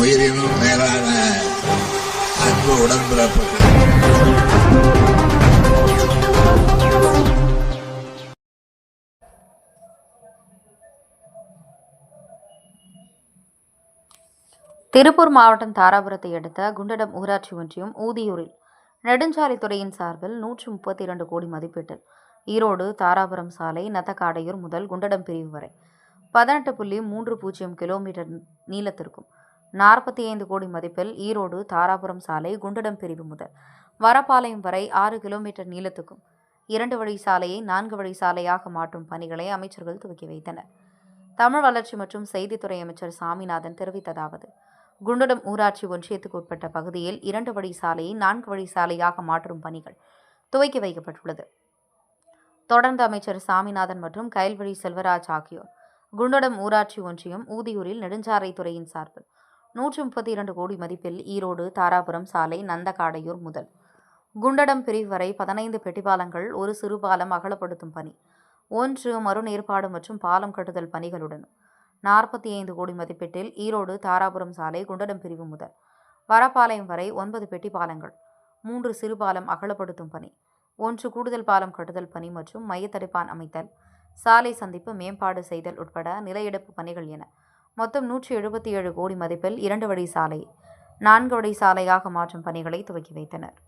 உயிரினும் மேலான அன்பு உடன்பிறப்பு திருப்பூர் மாவட்டம் தாராபுரத்தை அடுத்த குண்டடம் ஊராட்சி ஒன்றியம் ஊதியூரில். நெடுஞ்சாலைத்துறையின் சார்பில் நூற்றி முப்பத்தி இரண்டு கோடி மதிப்பீட்டில். ஈரோடு தாராபுரம் சாலை நத்தக்காடையூர் முதல் குண்டடம் பிரிவு வரை. பதினெட்டு புள்ளி மூன்று பூஜ்ஜியம் கிலோமீட்டர் நீளத்திற்கும். நாற்பத்தி ஐந்து கோடி மதிப்பில் ஈரோடு தாராபுரம் சாலை குண்டடம் பிரிவு முதல். வரப்பாளையம் வரை ஆறு கிலோமீட்டர் நீளத்துக்கும் இரண்டு வழி சாலையை நான்கு வழி சாலையாக மாற்றும் பணிகளை அமைச்சர்கள் துவக்கி வைத்தனர். தமிழ் வளர்ச்சி மற்றும் செய்தித்துறை அமைச்சர் சாமிநாதன் தெரிவித்ததாவது குண்டடம் ஊராட்சி ஒன்றியத்துக்கு உட்பட்ட பகுதியில் இரண்டு வழி சாலையை நான்கு வழி சாலையாக மாற்றும் பணிகள் துவக்கி வைக்கப்பட்டுள்ளது. தொடர்ந்து அமைச்சர் சாமிநாதன் மற்றும் கயல்வழி செல்வராஜ் ஆகியோர் குண்டடம் ஊராட்சி ஒன்றியம் ஊதியூரில் நெடுஞ்சாலைத்துறையின் சார்பில் நூற்றி முப்பத்தி இரண்டு கோடி மதிப்பில் ஈரோடு தாராபுரம் சாலை நந்தகாடையூர் முதல். குண்டடம் பிரிவு வரை பதினைந்து பெட்டிபாலங்கள் ஒரு சிறு பாலம் அகலப்படுத்தும் பணி. ஒன்று மறுநேற்பாடு மற்றும் பாலம் கட்டுதல் பணிகளுடன். நாற்பத்தி ஐந்து கோடி மதிப்பீட்டில் ஈரோடு தாராபுரம் சாலை குண்டடம் பிரிவு முதல். வரப்பாளையம் வரை ஒன்பது பெட்டி பாலங்கள் மூன்று சிறு பாலம் அகலப்படுத்தும் பணி. ஒன்று கூடுதல் பாலம் கட்டுதல் பணி மற்றும் மையத்தடுப்பான் அமைத்தல். சாலை சந்திப்பு மேம்பாடு செய்தல் உட்பட நிலையெடுப்பு பணிகள் என மொத்தம் நூற்றி எழுபத்தி ஏழு கோடி மதிப்பில் இரண்டு வழி சாலை நான்கு வழி சாலையாக மாற்றும் பணிகளை துவக்கி வைத்தனர்.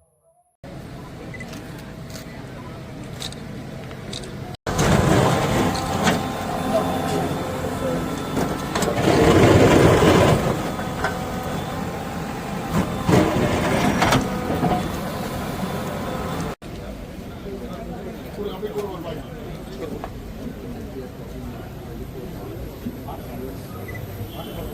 என் Thank you.